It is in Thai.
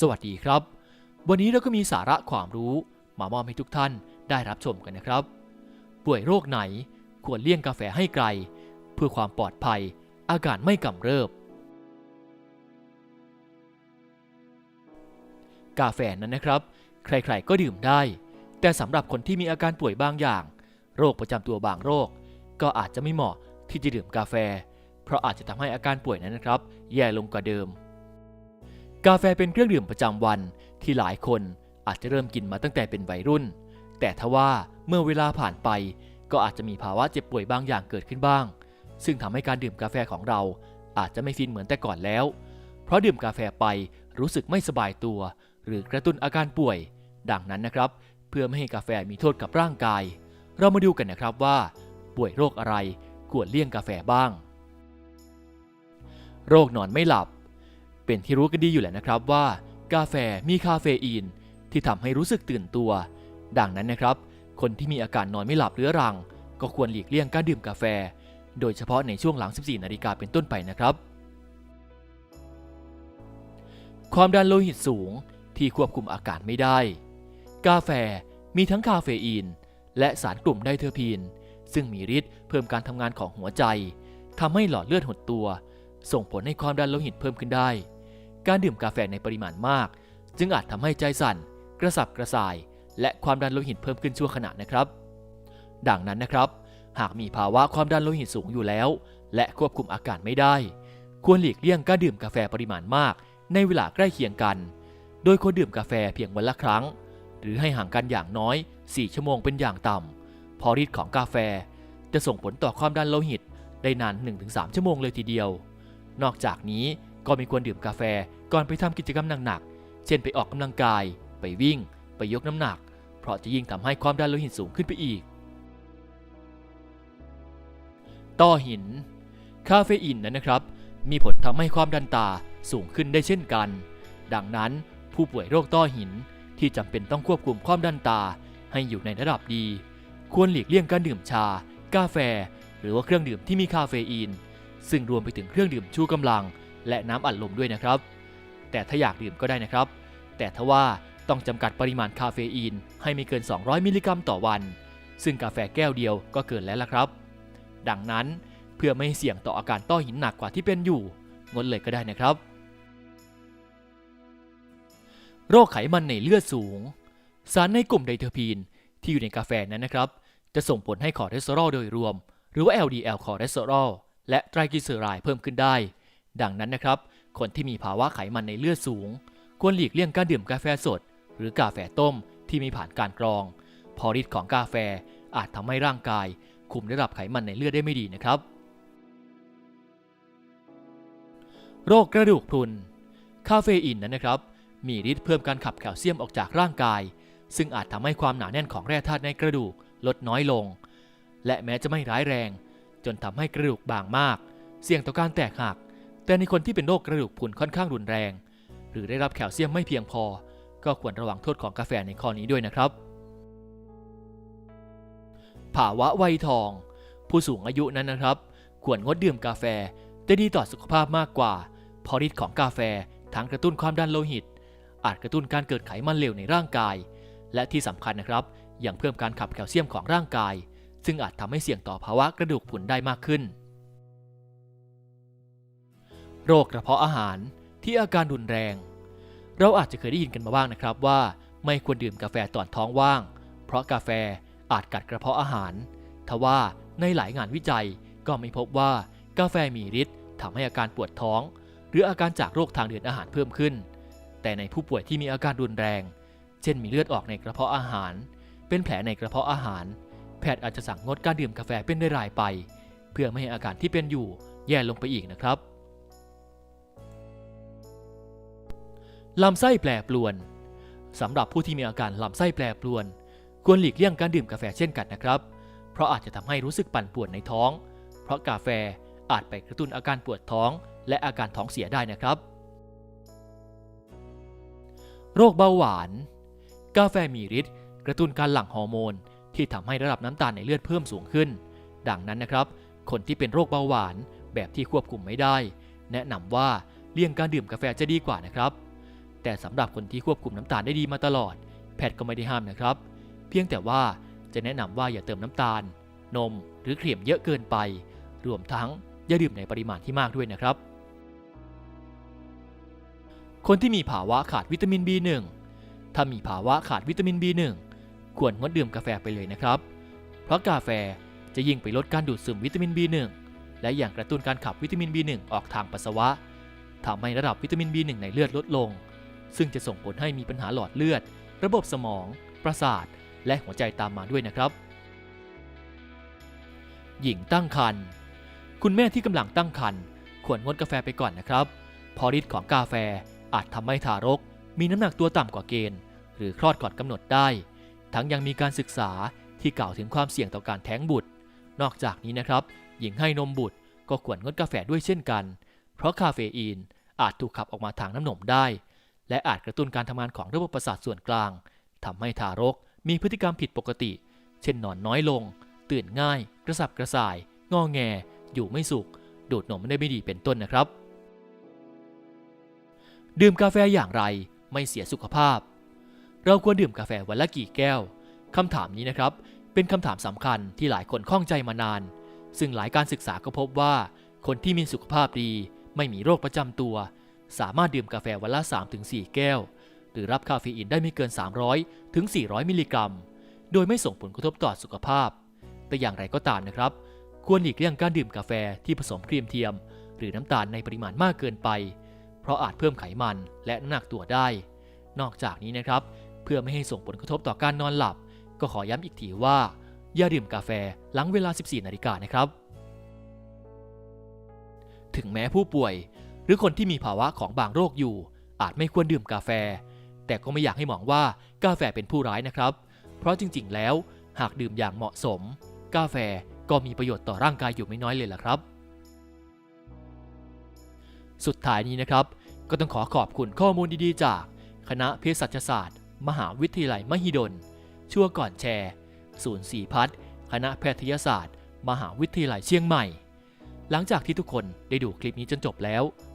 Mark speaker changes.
Speaker 1: สวัสดีครับ วันนี้เราก็มีสาระความรู้มามอบให้ทุกท่านได้รับชมกันนะครับ ป่วยโรคไหนควรเลี่ยงกาแฟให้ไกล เพื่อความปลอดภัย อาการไม่กำเริบ กาแฟนั้นนะครับ ใครๆก็ดื่มได้ แต่สำหรับคนที่มีอาการป่วยบางอย่าง โรคประจำตัวบางโรค ก็อาจจะไม่เหมาะที่จะดื่มกาแฟ เพราะอาจจะทำให้อาการป่วยนั้นนะครับ แย่ลงกว่าเดิม กาแฟเป็นเครื่องดื่มประจำวันที่หลายคนอาจจะเริ่มกินมาตั้งแต่เป็นวัยรุ่น แต่ทว่าเมื่อเวลาผ่านไป ก็อาจจะมีภาวะเจ็บป่วยบางอย่างเกิดขึ้นบ้าง ซึ่งทำให้การดื่มกาแฟของเราอาจจะไม่ฟินเหมือนแต่ก่อนแล้ว เพราะดื่มกาแฟไปรู้สึกไม่สบายตัว หรือกระตุ้นอาการป่วย ดังนั้นนะครับ เพื่อไม่ให้กาแฟมีโทษกับร่างกาย เรามาดูกันนะครับว่า ป่วยโรคอะไรควรเลี่ยงกาแฟบ้าง โรคนอนไม่หลับ เป็นที่รู้กันดีอยู่แหละนะครับว่า กาแฟมีคาเฟอีน ที่ทำให้รู้สึกตื่นตัว ดังนั้นนะครับ คนที่มีอาการนอนไม่หลับเรื้อรัง ก็ควรหลีกเลี่ยงการดื่มกาแฟ โดยเฉพาะในช่วงหลัง 14 นาฬิกาเป็นต้นไปนะครับ ความดันโลหิตสูงที่ควบคุมอาการไม่ได้ กาแฟมีทั้งคาเฟอีน และสารกลุ่มไดเทอร์พีน ซึ่งมีฤทธิ์เพิ่มการทำงานของหัวใจทำให้หลอดเลือดหดตัว ส่งผลให้ความดันโลหิตเพิ่มขึ้นได้ การดื่มกาแฟในปริมาณมาก จึงอาจทำให้ใจสั่น กระสับกระส่าย และความดันโลหิตเพิ่มขึ้นชั่วขณะนะครับ ดังนั้นนะครับ หากมีภาวะความดันโลหิตสูงอยู่แล้ว และควบคุมอาการไม่ได้ ควรหลีกเลี่ยงการดื่มกาแฟปริมาณมาก ในเวลาใกล้เคียงกัน โดยควรดื่มกาแฟเพียงวันละครั้ง หรือให้ห่างกันอย่างน้อย 4 ชั่วโมงเป็นอย่างต่ำเพอฤทธิ์ของกาแฟจะส่งผลต่อความดันโลหิตได้นาน 1-3 ชั่วโมงเลยทีเดียว นอกจากนี้ ก็ไม่ควรดื่มกาแฟก่อนไปทำกิจกรรมหนักๆ เช่นไปออกกำลังกาย ไปวิ่ง ไปยกน้ำหนัก เพราะจะยิ่งทำให้ความดันโลหิตสูงขึ้นไปอีก ต้อหิน คาเฟอีนนั้นนะครับ มีผลทำให้ความดันตาสูงขึ้นได้เช่นกัน ดังนั้นผู้ป่วยโรคต้อหินที่จำเป็นต้องควบคุมความดันตาให้อยู่ในระดับดี ควรหลีกเลี่ยงการดื่มชา กาแฟ หรือว่าเครื่องดื่มที่มีคาเฟอีน ซึ่งรวมไปถึงเครื่องดื่มชูกำลัง และน้ำอัดลมด้วยนะครับ แต่ถ้าอยากดื่มก็ได้นะครับ แต่ทว่าต้องจำกัดปริมาณคาเฟอีนให้ไม่เกิน 200 มิลลิกรัมต่อวัน ซึ่งกาแฟแก้วเดียวก็เกินแล้วละครับ ดังนั้นเพื่อไม่ให้เสี่ยงต่ออาการต้อหินหนักกว่าที่เป็นอยู่ งดเลยก็ได้นะครับ โรคไขมันในเลือดสูง สารในกลุ่มไดเทอร์พีนที่อยู่ในกาแฟนั้นนะครับ จะส่งผลให้คอเลสเตอรอลโดยรวม หรือว่า LDL คอเลสเตอรอลและไตรกลีเซอไรด์เพิ่มขึ้นได้ ดังนั้นนะครับ คนที่มีภาวะไขมันในเลือดสูง ควรหลีกเลี่ยงการดื่มกาแฟสด หรือกาแฟต้มที่มีผ่านการกรองเพอฤทธิ์ของกาแฟอาจทำให้ร่างกาย คุมระดับไขมันในเลือดได้ไม่ดีนะครับ โรคกระดูกพรุน คาเฟอีนนั้นนะครับ มีฤทธิ์เพิ่มการขับแคลเซียมออกจากร่างกาย ซึ่งอาจทำให้ความหนาแน่นของแร่ธาตุในกระดูกลดน้อยลง และแม้จะไม่ร้ายแรง จนทำให้กระดูกบางมาก เสี่ยงต่อการแตกหัก แต่ในคนที่เป็นโรคกระดูกพรุนค่อนข้างรุนแรง หรือได้รับแคลเซียมไม่เพียงพอ ก็ควรระวังโทษของกาแฟในข้อนี้ด้วยนะครับ ภาวะวัยทอง ผู้สูงอายุนั้นนะครับ ควรงดดื่มกาแฟจะดีต่อสุขภาพมากกว่าเพราะฤทธิ์ของกาแฟทั้งกระตุ้นความดันโลหิต อาจกระตุ้นการเกิดไขมันเลวในร่างกาย และที่สำคัญนะครับยังเพิ่มการขับแคลเซียมของร่างกาย ซึ่งอาจทำให้เสี่ยงต่อภาวะกระดูกพรุนได้มากขึ้น โรคกระเพาะอาหารที่อาการรุนแรง เราอาจจะเคยได้ยินกันมาบ้างนะครับว่า ไม่ควรดื่มกาแฟตอนท้องว่าง เพราะกาแฟอาจกัดกระเพาะอาหาร ทว่าในหลายงานวิจัยก็ไม่พบว่ากาแฟมีฤทธิ์ทำให้อาการปวดท้อง หรืออาการจากโรคทางเดินอาหารเพิ่มขึ้น แต่ในผู้ป่วยที่มีอาการรุนแรง เช่นมีเลือดออกในกระเพาะอาหาร เป็นแผลในกระเพาะอาหาร แพทย์อาจจะสั่งงดการดื่มกาแฟเป็นรายไป เพื่อไม่ให้อาการที่เป็นอยู่แย่ลงไปอีกนะครับ ลำไส้แปรปรวนสำหรับผู้ที่มีอาการลำไส้แปรปรวน ควรหลีกเลี่ยงการดื่มกาแฟเช่นกันนะครับ เพราะอาจจะทำให้รู้สึกปั่นป่วนในท้อง เพราะกาแฟอาจไปกระตุ้นอาการปวดท้อง และอาการท้องเสียได้นะครับ โรคเบาหวาน กาแฟมีฤทธิ์กระตุ้นการหลั่งฮอร์โมน ที่ทำให้ระดับน้ำตาลในเลือดเพิ่มสูงขึ้น ดังนั้นนะครับ คนที่เป็นโรคเบาหวานแบบที่ควบคุมไม่ได้ แนะนำว่าเลี่ยงการดื่มกาแฟจะดีกว่านะครับ แต่สำหรับคนที่ควบคุมน้ำตาลได้ดีมาตลอด แพทย์ก็ไม่ได้ห้ามนะครับ เพียงแต่ว่าจะแนะนำว่าอย่าเติมน้ำตาล นมหรือเค็มเยอะเกินไป รวมทั้งอย่าดื่มในปริมาณที่มากด้วยนะครับ คนที่มีภาวะขาดวิตามิน B1 ถ้ามีภาวะขาดวิตามิน B1 ควรงดดื่มกาแฟไปเลยนะครับ เพราะกาแฟจะยิ่งไปลดการดูดซึมวิตามิน B1 และอย่างกระตุ้นการขับวิตามิน B1 ออกทางปัสสาวะทำให้ระดับวิตามิน B1 ในเลือดลดลง ซึ่งจะส่งผลให้มีปัญหาหลอดเลือด ระบบสมอง ประสาท และหัวใจตามมาด้วยนะครับ หญิงตั้งครรภ์คุณแม่ที่กำลังตั้งครรภ์ควรงดกาแฟไปก่อนนะครับเพราะฤทธิ์ของกาแฟอาจทำให้ทารก มีน้ำหนักตัวต่ำกว่าเกณฑ์ หรือคลอดก่อนกำหนดได้ ทั้งยังมีการศึกษาที่กล่าวถึงความเสี่ยงต่อการแท้งบุตร นอกจากนี้นะครับ หญิงให้นมบุตรก็ควรงดกาแฟด้วยเช่นกัน เพราะคาเฟอีนอาจถูกขับออกมาทางน้ำนมได้ และอาจกระตุ้นการทำงานของระบบประสาทส่วนกลางทำให้ทารกมีพฤติกรรมผิดปกติ เช่นนอนน้อยลง ตื่นง่าย กระสับกระส่าย งอแง อยู่ไม่สุข ดูดนมได้ไม่ดีเป็นต้นนะครับ ดื่มกาแฟอย่างไรไม่เสียสุขภาพ เราควรดื่มกาแฟวันละกี่แก้วคำถามนี้นะครับ เป็นคำถามสำคัญที่หลายคนข้องใจมานาน ซึ่งหลายการศึกษาก็พบว่า คนที่มีสุขภาพดี ไม่มีโรคประจำตัว สามารถดื่มกาแฟวันละ 3-4 แก้ว หรือรับคาเฟอีนได้ไม่เกิน 300 ถึง 400 มิลลิกรัม โดยไม่ส่งผลกระทบต่อสุขภาพ แต่อย่างไรก็ตามนะครับ ควรหลีกเลี่ยงการดื่มกาแฟที่ผสมครีมเทียม หรือน้ำตาลในปริมาณมากเกินไป เพราะอาจเพิ่มไขมันและน้ำหนักตัวได้ นอกจากนี้นะครับ เพื่อไม่ให้ส่งผลกระทบต่อการนอนหลับ ก็ขอย้ำอีกทีว่า อย่าดื่มกาแฟหลังเวลา 14 นาฬิกานะครับ ถึงแม้ผู้ป่วย รือคนที่มีภาวะของบางโรคอยู่ อาจไม่ควรดื่มกาแฟ แต่ก็ไม่อยากให้มองว่ากาแฟเป็นผู้ร้ายนะครับ เพราะจริงๆ แล้วหากดื่มอย่างเหมาะสม กาแฟก็มีประโยชน์ต่อร่างกายอยู่ไม่น้อยเลยล่ะครับ สุดท้ายนี้นะครับ ก็ต้องขอขอบคุณข้อมูลดีๆ จาก คณะเภสัชศาสตร์ มหาวิทยาลัยมหิดล ชั่วก่อนแชร์ศูนย์สีพัฒน์คณะแพทยศาสตร์ มหาวิทยาลัยเชียงใหม่ หลังจากที่ทุกคนได้ดูคลิปนี้จนจบแล้ว